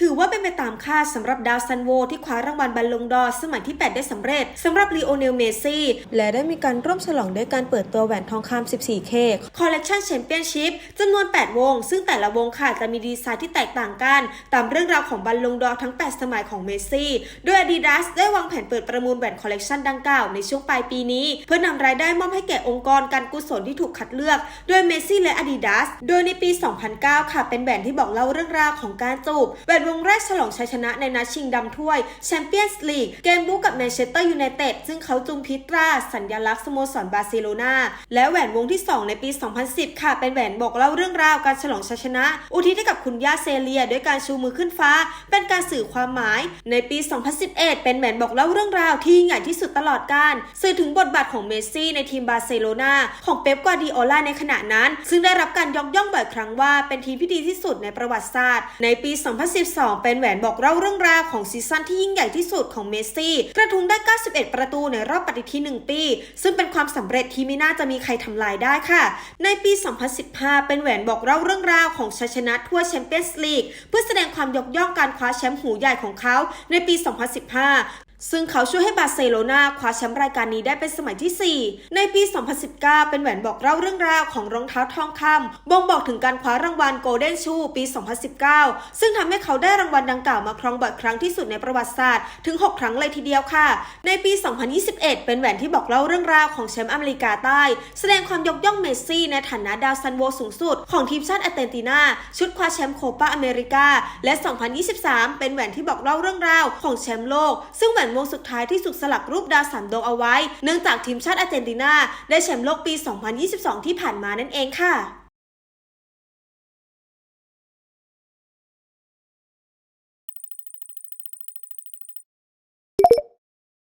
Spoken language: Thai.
ถือว่าเป็นไปตามคาดสำหรับดาวซันโวที่คว้ารางวัลบัลลงดอร์สมัยที่ 8 ได้สำเร็จสำหรับลีโอเนลเมซี่ และได้มีการร่วมฉลองด้วยการเปิดตัวแหวนทองคำ 14K Collection Championship จำนวน 8 วง ซึ่งแต่ละวงค่ะจะมีดีไซน์ที่แตกต่างกัน ตามเรื่องราวของบัลลงดอร์ทั้ง 8 สมัยของเมซี่ โดย Adidas ได้วางแผนเปิดประมูลแหวนคอลเลกชันดังกล่าวในช่วงปลายปีนี้ เพื่อนำรายได้มอบให้แก่องค์กรการกุศลที่ถูกคัดเลือก โดยเมซี่และ Adidas โดยในปี 2009 ค่ะเป็นแหวนที่บอกเล่าเรื่องราวของการจูบแหวนวงแรกฉลองชัยชนะในนัดชิงดำถ้วยแชมเปี้ยนส์ลีกเกมบุกกับแมนเชสเตอร์ยูไนเต็ดซึ่งเขาจุงพิตรา สัญลักษณ์สโมสรบาร์เซโลนาและแหวนวงที่ 2 ในปี 2010 ค่ะ เป็นแหวนบอกเล่าเรื่องราวการฉลองชัยชนะ อุทิศให้กับคุณย่าเซเลียด้วยการชูมือขึ้นฟ้า เป็นการสื่อความหมาย ในปี 2011 เป็นแหวนบอกเล่าเรื่องราวที่ยิ่งใหญ่ที่สุดตลอดกาลสื่อถึงบทบาทของเมสซี่ในทีมบาร์เซโลนาของเป๊ปกวาดิโอลาในขณะนั้น ซึ่งได้รับการยกย่องบ่อยครั้งว่าเป็นทีมที่ดีที่สุดในประวัติศาสตร์ ในปี2 เป็นแหวนบอกเล่าเรื่องราวของซีซั่นที่ยิ่งใหญ่ที่สุดของเมสซี่ กระทุงได้ 91 ประตูในรอบปฏิทิน1 ปี ซึ่งเป็นความสำเร็จที่ไม่น่าจะมีใครทำลายได้ค่ะ ในปี 2015 เป็นแหวนบอกเล่าเรื่องราวของชัยชนะทั่วแชมเปี้ยนส์ลีกเพื่อแสดงความยกย่องการคว้าแชมป์หูใหญ่ของเขาในปี 2015 ซึ่งเขาช่วยให้บาร์เซโลนาคว้าแชมป์รายการนี้ได้เป็นสมัยที่ 4 ในปี 2019 เป็นแหวนบอกเล่าเรื่องราวของรองเท้าทองคำบ่งบอกถึงการคว้ารางวัลโกลเด้นชูปี 2019 ซึ่งทำให้เขาได้รางวัลดังกล่าวมาครองบ่อยครั้งที่สุดในประวัติศาสตร์ถึง 6 ครั้งเลยทีเดียวค่ะ ในปี 2021 เป็นแหวนที่บอกเล่าเรื่องราวของแชมป์อเมริกาใต้ แสดงความยกย่องเมสซี่ ในฐานะดาวซันโวสูงสุด ของทีมชาติอาร์เจนตินาชุดคว้าแชมป์โคปาอเมริกาและ 2023 เป็นแหวนที่บอกเล่าเรื่องราวของแชมป์โลก ซึ่งแหวนวงสุดท้ายที่สุกสลักรูปดาวสามดวงเอาไว้ เนื่องจากทีมชาติอาร์เจนตินาได้แชมป์โลกปี 2022 ที่ผ่านมานั่นเองค่ะ